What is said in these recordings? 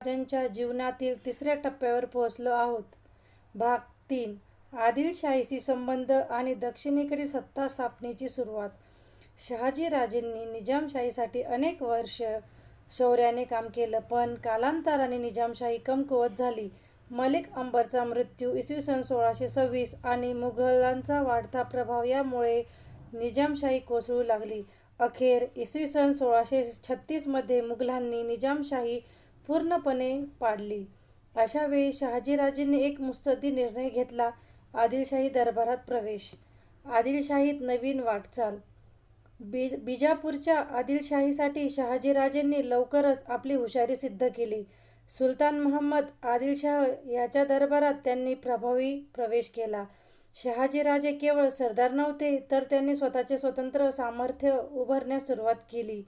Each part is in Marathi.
राजांच्या जीवनातील तिसऱ्या टप्प्यावर पोहोचलो आहोत. भाग तीन आदिलशाहीशी संबंध आणि दक्षिणेकडील सत्ता स्थापनेची सुरुवात शहाजी राजेंनी निजामशाहीसाठी अनेक वर्ष शौर्याने काम केलं. पण कालांतराने निजामशाही कमकुवत झाली. मलिक अंबरचा मृत्यू इसवी सन सोळाशे सव्वीस आणि मुघलांचा वाढता प्रभाव यामुळे निजामशाही कोसळू लागली. अखेर इसवी सन सोळाशे छत्तीसमध्ये मुघलांनी निजामशाही पूर्णपणे पाडली. अशा वेळी शहाजीराजेंनी एक मुत्सद्दी निर्णय घेतला आदिलशाही दरबारात प्रवेश. आदिलशाहीत नवीन वाटचाल बिजापूरच्या आदिलशाहीसाठी शहाजीराजेंनी लवकरच आपली हुशारी सिद्ध केली. सुलतान महम्मद आदिलशाह याच्या दरबारात त्यांनी प्रभावी प्रवेश केला. शहाजीराजे केवळ सरदार नव्हते तर त्यांनी स्वतःचे स्वतंत्र सामर्थ्य उभारण्यास सुरुवात केली.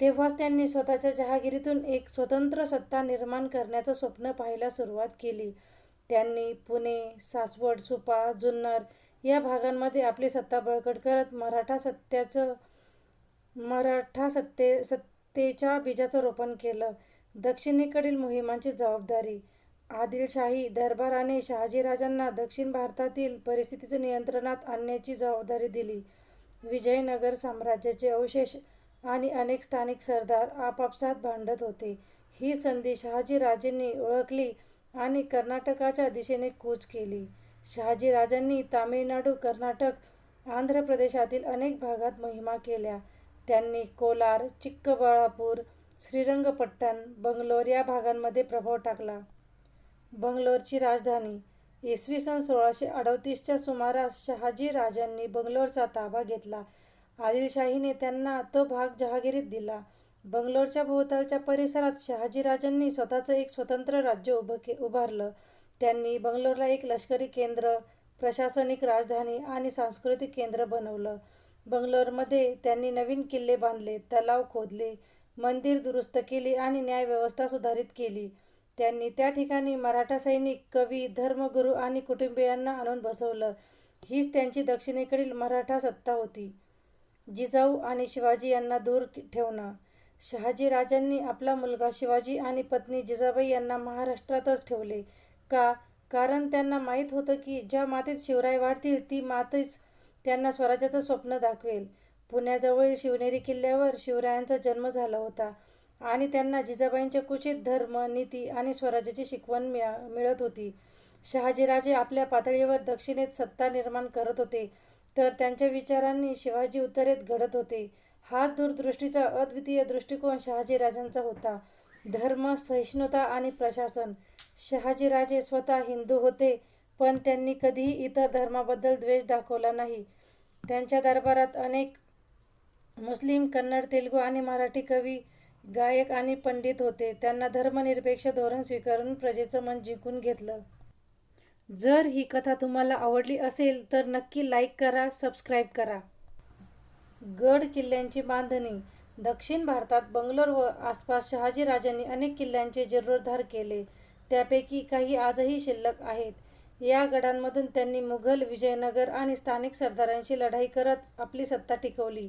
तेव्हाच त्यांनी स्वतःच्या जहागिरीतून एक स्वतंत्र सत्ता निर्माण करण्याचं स्वप्न पाहायला सुरुवात केली. त्यांनी पुणे, सासवड, सुपा, जुन्नर या भागांमध्ये आपली सत्ता बळकट करत मराठा सत्त्याचं मराठा सत्ते सत्तेच्या बीजाचं रोपण केलं. दक्षिणेकडील मोहिमांची जबाबदारी आदिलशाही दरबाराने शहाजीराजांना दक्षिण भारतातील परिस्थितीचं नियंत्रणात आणण्याची जबाबदारी दिली. विजयनगर साम्राज्याचे अवशेष आणि अनेक स्थानिक सरदार आपापसात भांडत होते. ही संधी शहाजीराजेंनी ओळखली आणि कर्नाटकाच्या दिशेने कूच केली. शहाजीराजांनी तामिळनाडू, कर्नाटक, आंध्र प्रदेशातील अनेक भागात मोहिमा केल्या. त्यांनी कोलार, चिक्कबळापूर, श्रीरंगपट्टण, बंगलोर या भागांमध्ये प्रभाव टाकला. बंगलोरची राजधानी इसवी सन सोळाशे अडतीसच्या सुमारास सुमारास शहाजीराजांनी बंगलोरचा ताबा घेतला. आदिलशाहीने त्यांना तो भाग जहागिरीत दिला. बंगलोरच्या भोवतालच्या परिसरात शहाजीराजांनी स्वतःचं एक स्वतंत्र राज्य उभं के उभारलं. त्यांनी बंगलोरला एक लष्करी केंद्र, प्रशासनिक राजधानी आणि सांस्कृतिक केंद्र बनवलं. बंगलोरमध्ये त्यांनी नवीन किल्ले बांधले, तलाव खोदले, मंदिर दुरुस्त केली आणि न्यायव्यवस्था सुधारित केली. त्यांनी त्या ठिकाणी मराठा सैनिक, कवी, धर्मगुरू आणि कुटुंबीयांना आणून बसवलं. हीच त्यांची दक्षिणेकडील मराठा सत्ता होती. जिजाऊ आणि शिवाजी यांना दूर ठेवणं शहाजीराजांनी आपला मुलगा शिवाजी आणि पत्नी जिजाबाई यांना महाराष्ट्रातच ठेवले. का? कारण त्यांना माहीत होतं की ज्या मातीत शिवराय वाढतील ती मातीच त्यांना स्वराज्याचं स्वप्न दाखवेल. पुण्याजवळील शिवनेरी किल्ल्यावर शिवरायांचा जन्म झाला होता आणि त्यांना जिजाबाईंच्या कुशीत धर्म, नीती आणि स्वराज्याची शिकवण मिळत होती. शहाजीराजे आपल्या पातळीवर दक्षिणेत सत्ता निर्माण करत होते तर त्यांच्या विचारांनी शिवाजी उत्तरेत घडत होते. हाच दूरदृष्टीचा अद्वितीय दृष्टिकोन शहाजीराजांचा होता. धर्म, सहिष्णुता आणि प्रशासन शहाजीराजे स्वतः हिंदू होते पण त्यांनी कधीही इतर धर्माबद्दल द्वेष दाखवला नाही. त्यांच्या दरबारात अनेक मुस्लिम, कन्नड, तेलुगू आणि मराठी कवी, गायक आणि पंडित होते. त्यांना धर्मनिरपेक्ष धोरण स्वीकारून प्रजेचं मन जिंकून घेतलं. जर ही कथा तुम्हाला आवडली असेल तर नक्की लाईक करा, सबस्क्राईब करा. गड किल्ल्यांची बांधणी दक्षिण भारतात बंगलोर व आसपास शहाजीराजांनी अनेक किल्ल्यांचे जीर्णोद्धार केले. त्यापैकी काही आजही शिल्लक आहेत. या गडांमधून त्यांनी मुघल, विजयनगर आणि स्थानिक सरदारांशी लढाई करत आपली सत्ता टिकवली.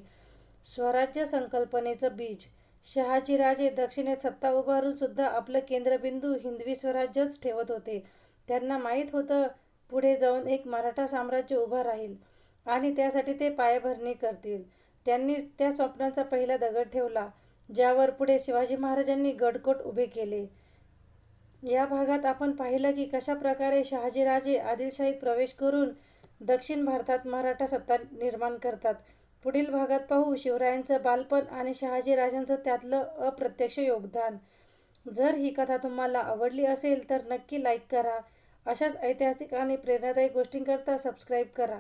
स्वराज्य संकल्पनेचं बीज शहाजीराजे दक्षिणेत सत्ता उभारून सुद्धा आपलं केंद्रबिंदू हिंदवी स्वराज्यच ठेवत होते. त्यांना माहीत होतं पुढे जाऊन एक मराठा साम्राज्य उभं राहील आणि त्यासाठी ते पायाभरणी करतील. त्यांनीच त्या स्वप्नाचा पहिला दगड ठेवला ज्यावर पुढे शिवाजी महाराजांनी गडकोट उभे केले. या भागात आपण पाहिलं की कशा प्रकारे शहाजीराजे आदिलशाहीत प्रवेश करून दक्षिण भारतात मराठा सत्ता निर्माण करतात. पुढील भागात पाहू शिवरायांचं बालपण आणि शहाजीराजांचं त्यातलं अप्रत्यक्ष योगदान. जर ही कथा तुम्हाला आवडली असेल तर नक्की लाईक करा. अशाच ऐतिहासिक आणि प्रेरणादायी गोष्टींकरता सबस्क्राईब करा.